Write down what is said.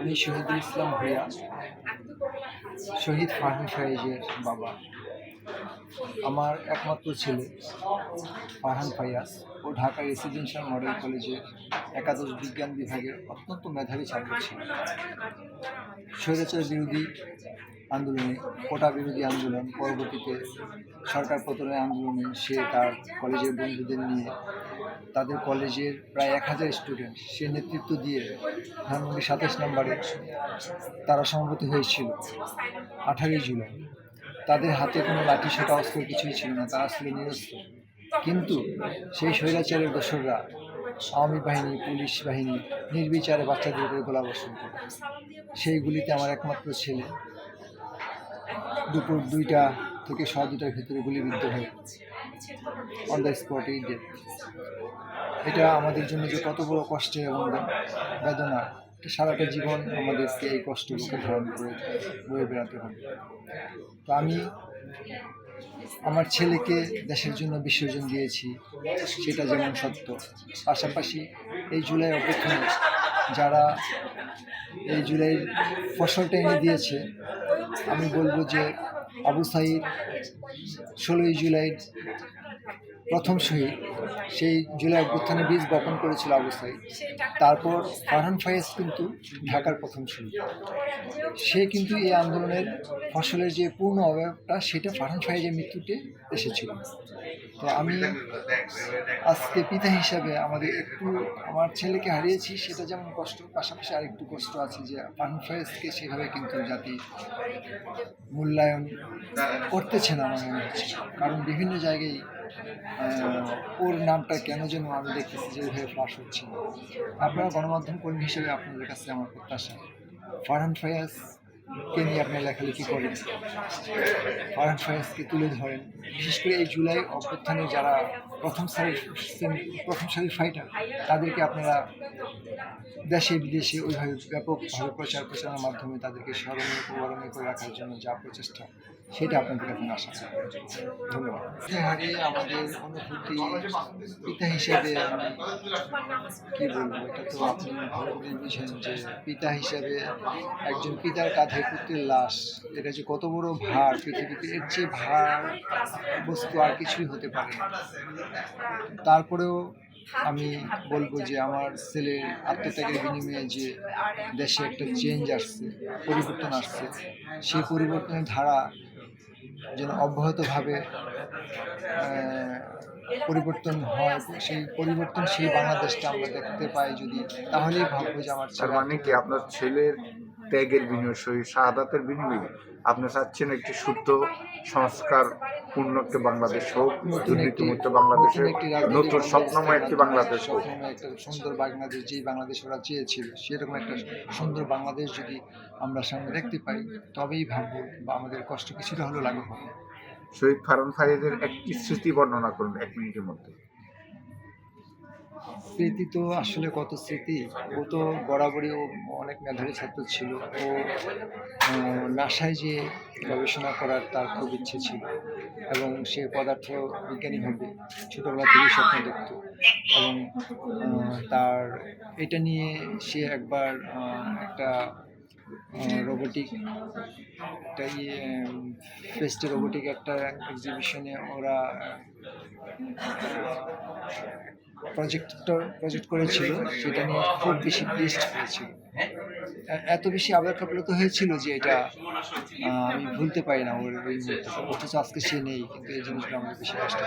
আমি শহীদুল ইসলাম ভূঁইয়া, শহীদ ফারহান ফাইজের বাবা। আমার একমাত্র ছেলে ফারহান ফাইয়াজ ও ঢাকা রেসিডেন্সিয়াল মডেল কলেজে একাদশ বিজ্ঞান বিভাগের অত্যন্ত মেধাবী ছাত্র ছিল। স্বৈরাচার বিরোধী আন্দোলনে, কোটা বিরোধী আন্দোলন পরবর্তীতে সরকার পতনের আন্দোলনে সে তার কলেজের বন্ধুদের নিয়ে তাদের কলেজের প্রায় এক হাজার স্টুডেন্ট সে নেতৃত্ব দিয়ে ধানমন্ডি সাতাশ নম্বরে তারা সমবেত হয়েছিল, আঠারোই জুলাই। তাদের হাতে কোনো লাঠি সোটা অস্ত্র কিছুই ছিল না, তারা ছিল নিরস্ত্র। কিন্তু সেই স্বৈরাচারের দোসররা আওয়ামী বাহিনী, পুলিশ বাহিনী নির্বিচারে বাচ্চাদের উপরে গোলা গোলাবর্ষণ করে। সেই গুলিতে আমার একমাত্র ছেলে। দুপুর দুইটা থেকে সাড়ে দুটার ভিতরে গুলিবিদ্ধ হয়ে অন দ্য স্পটেই ডেথ এটা আমাদের জন্য যে কত বড় কষ্টের এবং বেদনা, এটা সারাটা জীবন আমাদেরকে এই কষ্ট বুকে ধারণ করে বয়ে বেড়াতে হবে। তো আমি আমার ছেলেকে দেশের জন্য বিসর্জন দিয়েছি, সেটা যেমন সত্য। পাশাপাশি এই জুলাই অপেক্ষায় যারা এই জুলাইয়ের ফসলটা এনে দিয়েছে, আমি বলব যে সাইদ ষোলোই জুলাই প্রথম শহীদ সেই জুলাই অভ্যুত্থানে বীজ বপন করেছিল সাইদ তারপর ফারহান ফায়েজ কিন্তু ঢাকার প্রথম শহীদ সে কিন্তু এই আন্দোলনের ফসলের যে পূর্ণ অবয়বটা সেটা ফারহান ফায়েজের মৃত্যুতে এসেছিল। তো আমি আজকে পিতা হিসাবে আমাদের একটু আমার ছেলেকে হারিয়েছি, সেটা যেমন কষ্ট, পাশাপাশি আরেকটু কষ্ট আছে যে ফারহান ফায়েজকে সেভাবে কিন্তু জাতি মূল্যায়ন করতেছে না আমার মনে হচ্ছে। কারণ বিভিন্ন জায়গায় ওর নামটা কেন যেন আমি দেখতেছি যে ওইভাবে ফাঁস হচ্ছে না। আপনারা গণমাধ্যম কর্মী হিসেবে আপনাদের কাছে আমার প্রত্যাশা। ফারহান ফায়াজ কে নিয়ে আপনার লেখালেখি করেন? ফারহান ফায়াজকে তুলে ধরেন। বিশেষ করে এই জুলাই অভ্যুত্থানে যারা প্রথম শ্রেণী- প্রথম সারির ফাইটার তাদেরকে আপনারা দেশে, বিদেশে ওইভাবে ব্যাপকভাবে প্রচার প্রচারের মাধ্যমে তাদেরকে স্মরণীয় প্রবরণীয় করে রাখার জন্য যা প্রচেষ্টা সেটা আপনাদের কাছে আশা ধন্যবাদ। আমাদের অনুভূতি পিতা হিসেবে কি বলব? এটা তো আপনি ভালো করে বুঝেন যে পিতা হিসেবে একজন পিতার কাঁধে পুত্রের লাশ, এটা যে কত বড় ভার পৃথিবীতে, এর চেয়ে ভার বস্তু আর কিছুই হতে পারে না। তারপরেও আমি বলব যে আমার ছেলের আত্মত্যাগের বিনিময়ে যে দেশে একটা চেঞ্জ আসছে, পরিবর্তন আসছে, সেই পরিবর্তনের ধারা যেন অব্যাহতভাবে পরিবর্তন হয়, সেই পরিবর্তন সেই বাংলাদেশটা আমরা দেখতে পাই যদি, তাহলেই ভাববো যে আমার মানে কি আপনার ছেলের ত্যাগের বিনিময় শহীদ শাহাদাতের বিনিময়ে আপনি চাচ্ছেন একটি শুদ্ধ সংস্কার পূর্ণ একটি বাংলাদেশ হোক দুর্নীতিমুক্ত বাংলাদেশে নতুন স্বপ্নময় একটি বাংলাদেশ হোক। একটা সুন্দর বাংলাদেশ যেই বাংলাদেশ ওরা চেয়েছিল সেরকম একটা সুন্দর বাংলাদেশ যদি আমরা সামনে দেখতে পাই তবেই ভাববো বা আমাদের কষ্ট কিছুটা হলেও লাঘব হবে। শহীদ ফারুন ফারিদের একটি স্মৃতি বর্ণনা করুন এক মিনিটের মধ্যে। স্মৃতি তো আসলে কত স্মৃতি? ও তো বরাবরই ও অনেক মেধাবী ছাত্র ছিল। ও নাসায় যে গবেষণা করার তার খুব ইচ্ছে ছিল এবং সে পদার্থ বিজ্ঞানী হবে, ছোটোবেলা থেকেই স্বপ্ন দেখত। এবং তার, এটা নিয়ে সে একবার একটা রোবোটিক একটা ইয়ে ফেস্টে রোবোটিক একটা এক্সিবিশনে ওরা প্রজেক্টর প্রজেক্ট করেছিল, সেটা নিয়ে খুব বেশি টেস্ট হয়েছিল এত বেশি আবেগ আপ্লুত হয়েছিল যে এটা আমি ভুলতে পারি না ওর ওই অথচ আজকে সে নেই, কিন্তু এই জিনিসগুলো আমাদের বেশি কষ্ট।